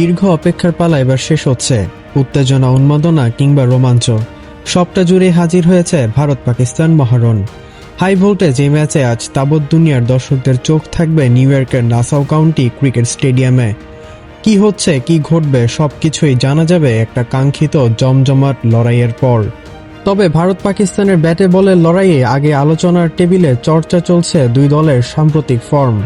দীর্ঘ অপেক্ষার পালা এবার শেষ হচ্ছে। উত্তেজনা, উন্মাদনা কিংবা রোমাঞ্চ। সবটা জুড়ে হাজির হয়েছে ভারত পাকিস্তান মহারণ। হাই ভোল্টেজ এই ম্যাচে আজ তাবৎ দুনিয়ার দর্শকদের চোখ থাকবে নিউ ইয়র্কের নাসাউ কাউন্টি ক্রিকেট স্টেডিয়ামে। কি হচ্ছে, কি ঘটবে, সবকিছুই জানা যাবে একটা কাঙ্ক্ষিত জমজমাট লড়াইয়ের পর। তবে ভারত পাকিস্তানের ব্যাটে বলের লড়াইয়ে আগে আলোচনার টেবিলে চর্চা চলছে দুই দলের সাম্প্রতিক ফর্ম।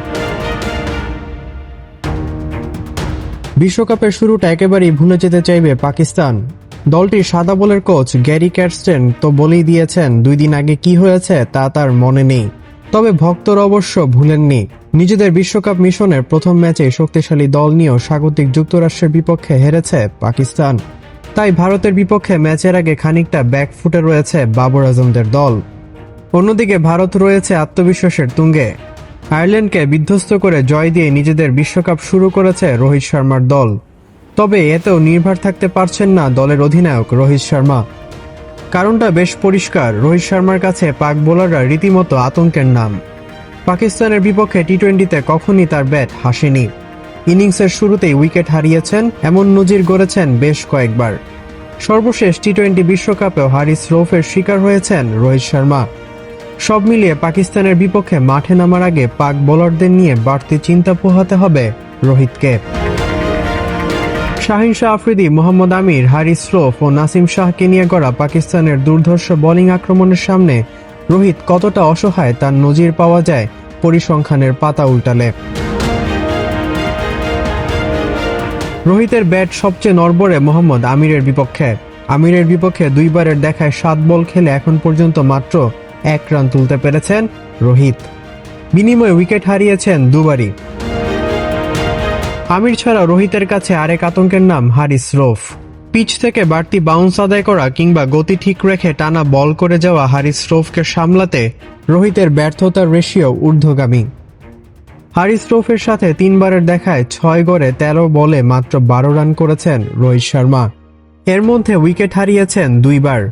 বিশ্বকাপের শুরুটা একেবারেই ভুলে যেতে চাইবে পাকিস্তান। দলটির সাদা বলের কোচ গ্যারি ক্যাটস্টেন তো বলেই দিয়েছেন, দুই দিন আগে কি হয়েছে তা তার মনে নেই। তবে ভক্তরা অবশ্য ভুলেননি। নিজেদের বিশ্বকাপ মিশনের প্রথম ম্যাচে শক্তিশালী দল নিয়েও স্বাগতিক যুক্তরাষ্ট্রের বিপক্ষে হেরেছে পাকিস্তান। তাই ভারতের বিপক্ষে ম্যাচের আগে খানিকটা ব্যাকফুটে রয়েছে বাবর আজমদের দল। অন্যদিকে ভারত রয়েছে আত্মবিশ্বাসের তুঙ্গে। আয়ারল্যান্ডকে বিধ্বস্ত করে জয় দিয়ে নিজেদের বিশ্বকাপ শুরু করেছে রোহিত শর্মার দল। তবে এতেও নির্ভর থাকতে পারছেন না দলের অধিনায়ক রোহিত শর্মা। কারণটা বেশ পরিষ্কার, রোহিত শর্মার কাছে পাক বোলাররা রীতিমতো আতঙ্কের নাম। পাকিস্তানের বিপক্ষে টি টোয়েন্টিতে কখনই তার ব্যাট হাসেনি। ইনিংসের শুরুতেই উইকেট হারিয়েছেন, এমন নজির গড়েছেন বেশ কয়েকবার। সর্বশেষ টি টোয়েন্টি বিশ্বকাপেও হারিস রৌফের শিকার হয়েছেন রোহিত শর্মা। সব মিলিয়ে পাকিস্তানের বিপক্ষে মাঠে নামার আগে পাক বোলারদের নিয়ে বাড়তি চিন্তা পোহাতে হবে রোহিতকে। শাহিন শাহ আফ্রিদি, মোহাম্মদ আমির, হারিস রৌফ ও নাসিম শাহকে নিয়ে গড়া পাকিস্তানের দুর্ধর্ষ বোলিং আক্রমণের সামনে রোহিত কতটা অসহায় তার নজির পাওয়া যায় পরিসংখ্যানের পাতা উল্টালে। রোহিতের ব্যাট সবচেয়ে নড়বড়ে মোহাম্মদ আমিরের বিপক্ষে। আমিরের বিপক্ষে দুইবারের দেখায় সাত বল খেলে এখন পর্যন্ত মাত্র এক রান তুলতে পেরেছেন রোহিত। বিনিময়ে উইকেট হারিয়েছেন দুবারই। আমির ছাড়া রোহিতের কাছে আরেক আতঙ্কের নাম হারিস রোফ। পিচ থেকে বাড়তি বাউন্স আদায় করা কিংবা গতি ঠিক রেখে টানা বল করে যাওয়া হারিস রোফকে সামলাতে রোহিতের ব্যর্থতার রেশিও ঊর্ধ্বগামী। হারিস রোফের সাথে তিনবারের দেখায় ছয় গড়ে তেরো বলে মাত্র বারো রান করেছেন রোহিত শর্মা। এর মধ্যে উইকেট হারিয়েছেন দুইবার।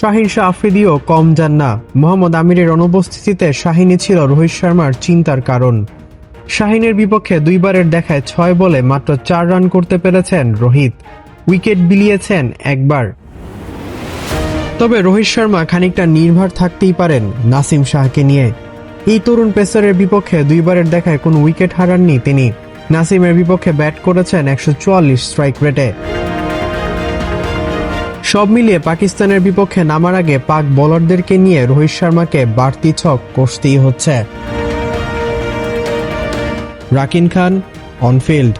শাহিন শাহ আফ্রিদিও কম যান না। মোহাম্মদ আমিরের অনুপস্থিতিতে শাহিনী ছিল রোহিত শর্মার চিন্তার কারণ। শাহিনের বিপক্ষে দুইবারের দেখায় ছয় বলে মাত্র চার রান করতে পেরেছেন রোহিত। উইকেট বিলিয়েছেন একবার। তবে রোহিত শর্মা খানিকটা নির্ভর থাকতেই পারেন নাসিম শাহকে নিয়ে। এই তরুণ পেসারের বিপক্ষে দুইবারের দেখায় কোনো উইকেট হারাননি তিনি। নাসিমের বিপক্ষে ব্যাট করেছেন একশো চুয়াল্লিশ স্ট্রাইক রেটে। সব মিলিয়ে পাকিস্তানের বিপক্ষে নামার আগে পাক বোলারদেরকে নিয়ে রোহিত শর্মাকে বাড়তি ছক কষতেই হচ্ছে। Rakin Khan, on field.